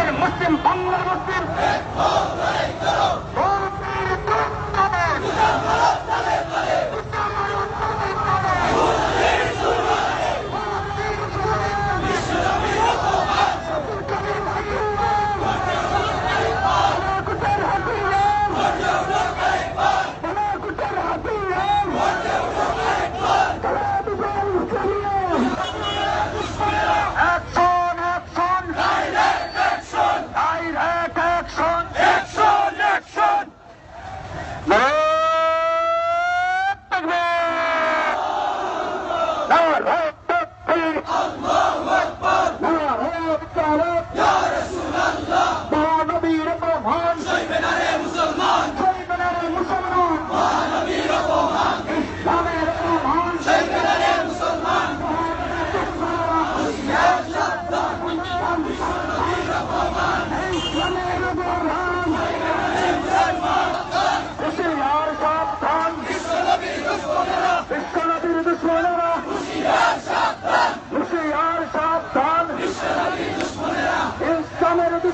বিশ্বের মুসলিম বাংলার মুসলিম Action, হুশিয়ার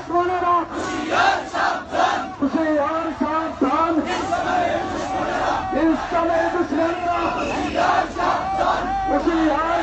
দুশ্মনেরা হুশিয়ার সাবধান ইসলামের দুশ্মনেরা হুশিয়ার